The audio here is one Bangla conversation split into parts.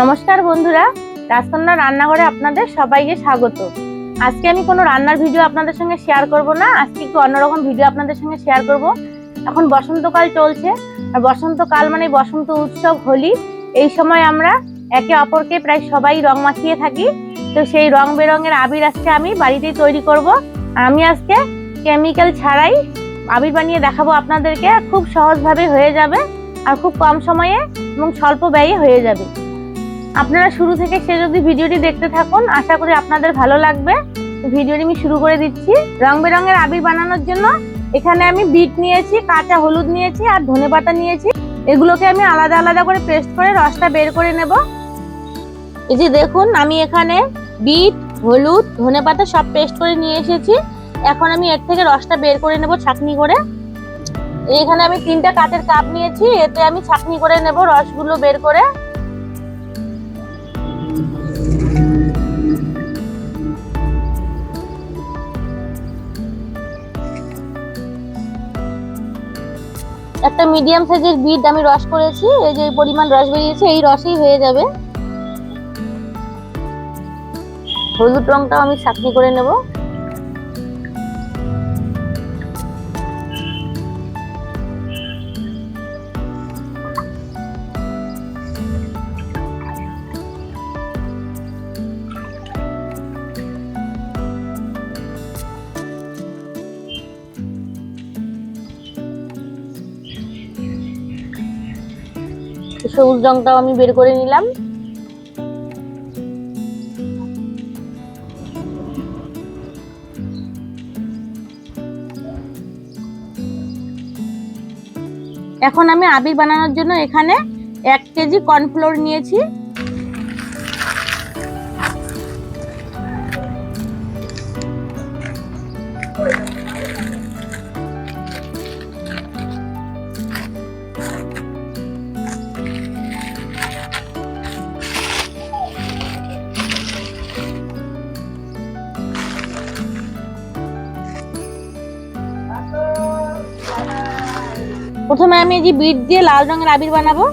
নমস্কার বন্ধুরা, রাজকন্যা রান্নাঘরে আপনাদের সবাইকে স্বাগত। আজকে আমি কোনো রান্নার ভিডিও আপনাদের সঙ্গে শেয়ার করব না, আজকে একটু অন্যরকম ভিডিও আপনাদের সঙ্গে শেয়ার করব। এখন বসন্তকাল চলছে, আর বসন্তকাল মানে বসন্ত উৎসব, হোলি, এই সময় আমরা একে অপরকে প্রায় সবাই রং মাখিয়ে থাকি। তো সেই রং বেরঙের আবির আজকে আমি বাড়িতেই তৈরি করব। আমি আজকে কেমিক্যাল ছাড়াই আবির বানিয়ে দেখাবো আপনাদেরকে খুব সহজভাবে হয়ে যাবে, আর খুব কম সময়ে এবং স্বল্প ব্যয়ে হয়ে যাবে। আপনারা শুরু থেকে শেষ অবধি ভিডিওটি দেখতে থাকুন। আশা করি আপনাদের ভালো লাগবে। ভিডিওটি আমি শুরু করে দিচ্ছি। রং বেরঙের আবির বানানোর জন্য এখানে আমি বিট নিয়েছি, কাঁচা হলুদ নিয়েছি আর ধনেপাতা নিয়েছি। এগুলোকে আমি আলাদা আলাদা করে পেস্ট করে রসটা বের করে নেব। এই যে দেখুন, আমি এখানে বিট, হলুদ ধনেপাতা সব পেস্ট করে নিয়ে এসেছি। এখন আমি এর থেকে রসটা বের করে নেব ছাকনি করে। এখানে আমি তিনটা কাঠের কাপ নিয়েছি, এতে আমি ছাকনি করে নেব রসগুলো বের করে। একটা মিডিয়াম সাইজের বিট আমি রস করেছি, এই যে পরিমাণ রস বেরিয়েছে, এই রসেই হয়ে যাবে। হলুদ রংটাও আমি ছাকনি করে নেব। সবুজ রংটাও আমি বের করে নিলাম। এখন আমি আবির বানানোর জন্য এখানে এক কেজি কর্নফ্লোর নিয়েছি। প্রথমে আমি এই যে বিট দিয়ে লাল রঙের আবির বানাবো।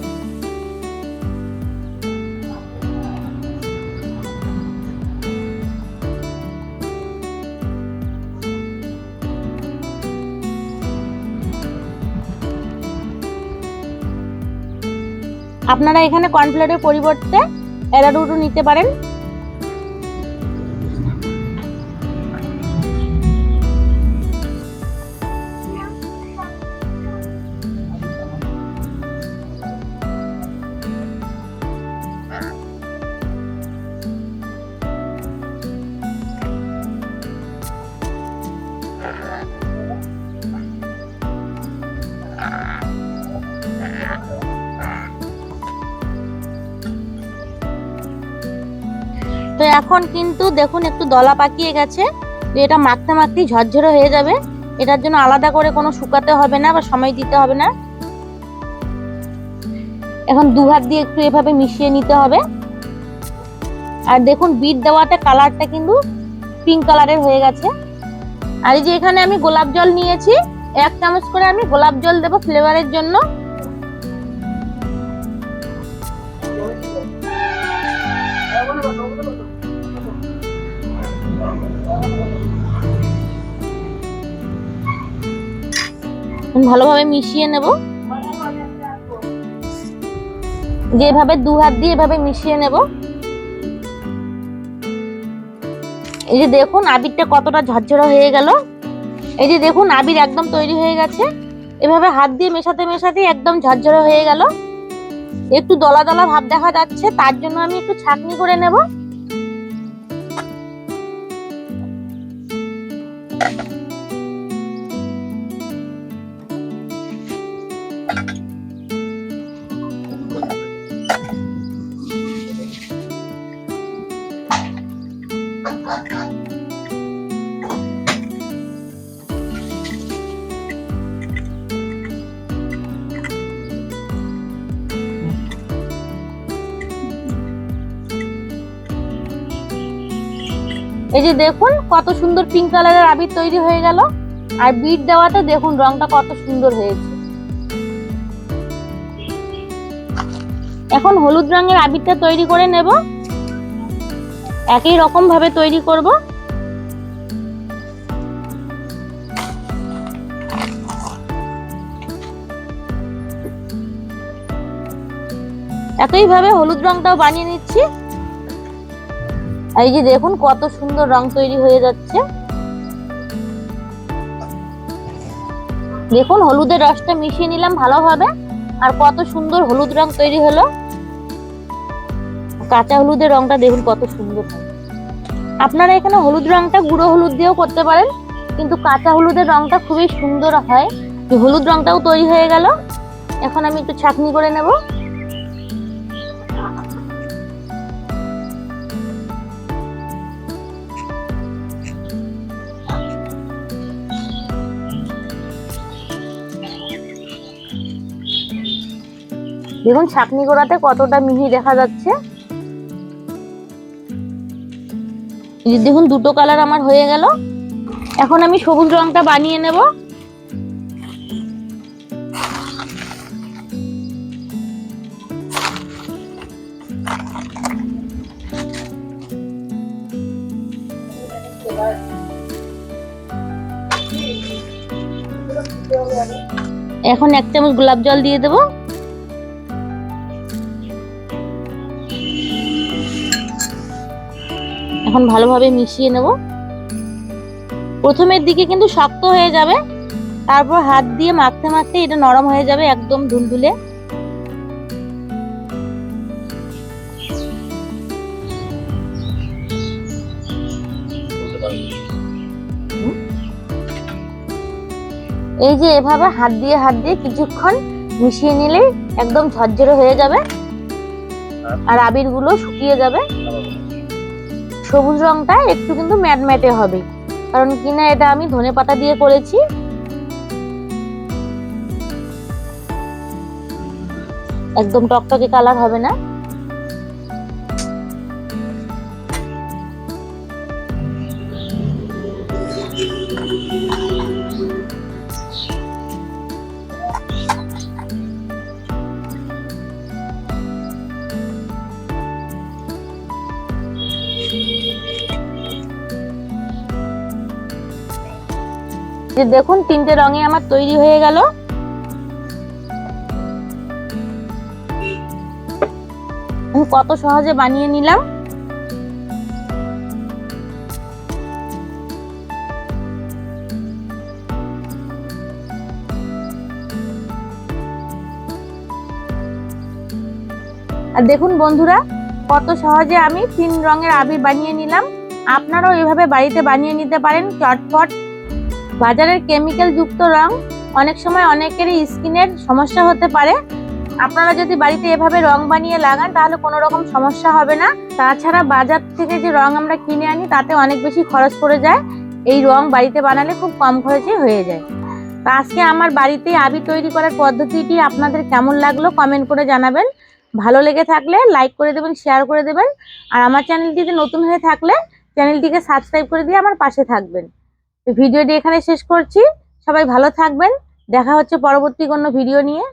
আপনারা এখানে কর্নফ্লোরের পরিবর্তে অ্যারারুটও নিতে পারেন। তো এখন কিন্তু দেখুন, একটু দলা পাকিয়ে গেছে। এটা মাখতে মাখতেই ঝরঝরে হয়ে যাবে। এটার জন্য আলাদা করে কোনো শুকাতে হবে না বা সময় দিতে হবে না। এখন দু হাত দিয়ে একটু এভাবে মিশিয়ে নিতে হবে। আর দেখুন, বিট দেওয়াতে কালারটা কিন্তু পিঙ্ক কালারের হয়ে গেছে। আর এই যে এখানে আমি গোলাপ জল নিয়েছি, এক চামচ করে আমি গোলাপ জল দেবো ফ্লেভারের জন্য। ভালোভাবে মিশিয়ে নেব। যেভাবে দু হাত দিয়ে এভাবে মিশিয়ে নেব। এই যে দেখুন, আবিরটা কতটা ঝরঝরা হয়ে গেল। এই যে দেখুন, আবির একদম তৈরি হয়ে গেছে। এভাবে হাত দিয়ে মেশাতে মেশাতে একদম ঝরঝরা হয়ে গেল। একটু দলা দলা ভাব দেখা যাচ্ছে, তার জন্য আমি একটু ছাকনি করে নেব। এই যে দেখুন, কত সুন্দর পিঙ্ক কালারের আবির তৈরি হয়ে গেল। আর বিট দেওয়াতে দেখুন, রংটা কত সুন্দর হয়েছে। এখন হলুদ রঙের আবিরটা তৈরি করে নেব। একই রকম ভাবে তৈরি করব। একইভাবে হলুদ রংটাও বানিয়ে নিচ্ছি। এই যে দেখুন কত সুন্দর রং তৈরি হয়ে যাচ্ছে। দেখুন হলুদের রসটা মিশিয়ে নিলাম ভালোভাবে। আর কত সুন্দর হলুদ রং তৈরি হলো। কাঁচা হলুদের রংটা দেখুন কত সুন্দর আপনারা এখানে হলুদ রংটা, গুঁড়ো হলুদ দিয়েও করতে পারেন, কিন্তু কাঁচা হলুদের রংটা খুবই সুন্দর হয়। হলুদ রংটাও তৈরি হয়ে গেল। এখন আমি একটু ছাঁকনি করে নেব। দেখুন, ছাকনি করাতে কতটা মিহি দেখা যাচ্ছে। দেখুন, দুটো কালার আমার হয়ে গেল। এখন আমি সবুজ রংটা বানিয়ে নেব। এখন এক চামচ গোলাপ জল দিয়ে দেবো। এখন ভালোভাবে মিশিয়ে নেব। প্রথমের দিকে কিন্তু শক্ত হয়ে যাবে, তারপর হাত দিয়ে মাখতে মাখতে এটা নরম হয়ে যাবে একদম ধুলধুলে এই যে এভাবে হাত দিয়ে হাত দিয়ে কিছুক্ষণ মিশিয়ে নিলেই একদম ঝরঝরে হয়ে যাবে, আর আবিরগুলো শুকিয়ে যাবে। সবুজ রংটা একটু কিন্তু ম্যাটম্যাটে হবে। কারণ কিনা এটা আমি ধনে পাতা দিয়ে করেছি। একদম টকটকে কালার হবে না। যে দেখুন, তিনটে রঙে আমার তৈরি হয়ে গেল। কত সহজে বানিয়ে নিলাম। আর দেখুন বন্ধুরা, কত সহজে আমি তিন রঙের আবির বানিয়ে নিলাম। আপনারাও এভাবে বাড়িতে বানিয়ে নিতে পারেন, চটপট। বাজারের কেমিক্যাল যুক্ত রং অনেক সময় অনেকেরই স্কিনের সমস্যা হতে পারে। আপনারা যদি বাড়িতে এভাবে রং বানিয়ে লাগান, তাহলে কোনো রকম সমস্যা হবে না। তাছাড়া বাজার থেকে যে রং আমরা কিনে আনি, তাতে অনেক বেশি খরচ পড়ে যায়। এই রং বাড়িতে বানালে খুব কম খরচে হয়ে যায়। তা আজকে আমার বাড়িতে আবি তৈরি করার পদ্ধতিটি আপনাদের কেমন লাগল কমেন্ট করে জানাবেন। ভালো লেগে থাকলে লাইক করে দেবেন শেয়ার করে দেবেন। আর আমার চ্যানেলটিতে নতুন হয়ে থাকলে চ্যানেলটিকে সাবস্ক্রাইব করে দিয়ে আমার পাশে থাকবেন। ভিডিওটি এখানে শেষ করছি। সবাই ভালো থাকবেন। দেখা হচ্ছে পরবর্তী কোনো ভিডিও নিয়ে।